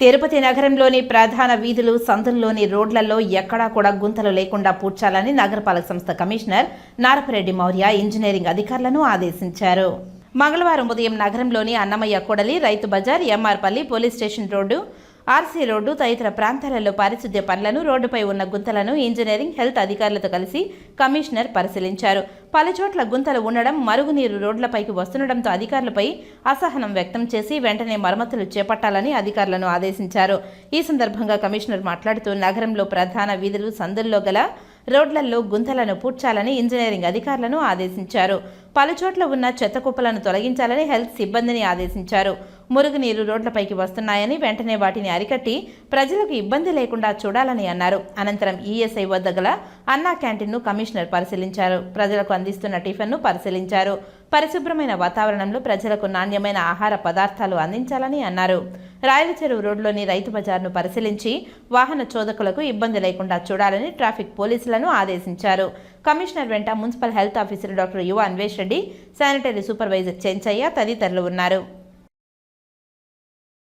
తిరుపతి నగరంలోని ప్రధాన వీధులు సందుల్లోని రోడ్లలో ఎక్కడా కూడా గుంతలు లేకుండా పూడ్చాలని నగరపాలక సంస్థ కమిషనర్ నారపరెడ్డి మౌర్య ఇంజనీరింగ్ అధికారులను ఆదేశించారు. మంగళవారం ఉదయం నగరంలోని అన్నమయ్య కొడలి రైతు Bazar MR Palli police station road RC road తదితర ప్రాంతాలలో పారిశుద్ధ్య పనులను రోడ్డుపై ఉన్న గుంతలను ఇంజనీరింగ్ హెల్త్ అధికారులతో కలిసి కమిషనర్ పరిశీలించారు. పలుచోట్ల గుంతలు ఉండడం మరుగునీరు రోడ్లపైకి వస్తుండడంతో అధికారులపై అసహనం వ్యక్తం చేసి వెంటనే మరమ్మతులు చేపట్టాలని అధికారులను ఆదేశించారు. ఈ సందర్భంగా కమిషనర్ మాట్లాడుతూ నగరంలో ప్రధాన వీధులు సందుల్లో గల రోడ్లలో గుంతలను పూడ్చాలని ఇంజనీరింగ్ అధికారులను ఆదేశించారు. పలుచోట్ల ఉన్న చెత్త కుప్పలను తొలగించాలని హెల్త్ సిబ్బందిని ఆదేశించారు. మురుగునీరు రోడ్లపైకి వస్తున్నాయని వెంటనే వాటిని అరికట్టి ప్రజలకు ఇబ్బంది లేకుండా చూడాలని అన్నారు. అనంతరం ఈఎస్ఐ వద్ద గల అన్నా క్యాంటీన్ను కమిషనర్ పరిశీలించారు. ప్రజలకు అందిస్తున్న టిఫిన్ను పరిశీలించారు. పరిశుభ్రమైన వాతావరణంలో ప్రజలకు నాణ్యమైన ఆహార పదార్థాలు అందించాలని అన్నారు. రాయల చెరువు రోడ్లోని రైతు బజార్ను పరిశీలించి వాహన చోదకులకు ఇబ్బంది లేకుండా చూడాలని ట్రాఫిక్ పోలీసులను ఆదేశించారు. కమిషనర్ వెంట municipal health officer doctor Yuva Anvesh Reddy sanitary supervisor Chenchaiah తదితరులు ఉన్నారు.